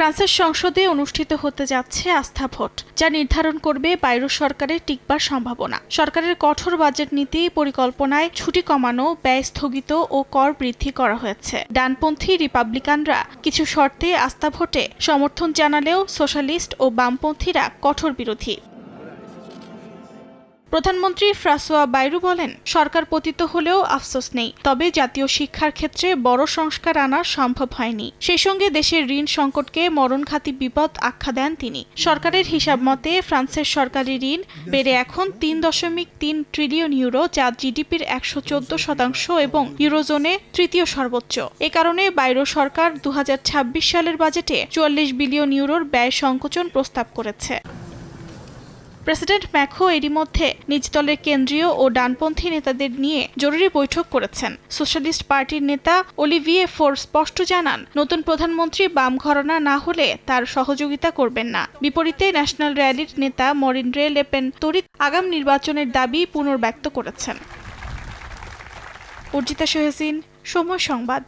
ফ্রান্সের সংসদে অনুষ্ঠিত হতে যাচ্ছে আস্থা ভোট, যা নির্ধারণ করবে বাইরো সরকারের টিকবার সম্ভাবনা। সরকারের কঠোর বাজেট নীতি পরিকল্পনায় ছুটি কমানো, ব্যয় স্থগিত ও কর বৃদ্ধি করা হয়েছে। ডানপন্থী রিপাবলিকানরা কিছু শর্তে আস্থা ভোটে সমর্থন জানালেও সোশ্যালিস্ট ও বামপন্থীরা কঠোর বিরোধী। প্রধানমন্ত্রী ফ্রাসোয়া বাইরু বলেন, সরকার পতিত হলেও আফসোস নেই, তবে জাতীয় শিক্ষার ক্ষেত্রে বড় সংস্কার আনা সম্ভব হয়নি। সেই সঙ্গে দেশের ঋণ সংকটকে মরণঘাতী বিপদ আখ্যা দেন তিনি। সরকারের হিসাব মতে, ফ্রান্সের সরকারি ঋণ বেড়ে এখন তিন দশমিক তিন ট্রিলিয়ন ইউরো, যা জিডিপির একশো চোদ্দ শতাংশ এবং ইউরোজোনে তৃতীয় সর্বোচ্চ। এ কারণে বাইরো সরকার দু হাজার ছাব্বিশ সালের বাজেটে চুয়াল্লিশ বিলিয়ন ইউরোর ব্যয় সংকোচন প্রস্তাব করেছে। প্রেসিডেন্ট ম্যাখো এরই মধ্যে নিজ দলের কেন্দ্রীয় ও ডানপন্থী নেতাদের নিয়ে জরুরি বৈঠক করেছেন। সোশ্যালিস্ট পার্টির নেতা অলিভিয়ে ফোর স্পষ্ট জানান, নতুন প্রধানমন্ত্রী বাম ঘরানা না হলে তার সহযোগিতা করবেন না। বিপরীতে ন্যাশনাল র্যালির নেতা মরিন্ড্রে লেপেন তড়িৎ আগাম নির্বাচনের দাবি পুনর্ব্যক্ত করেছেন। অর্জিতা সোহেসিন, সময় সংবাদ।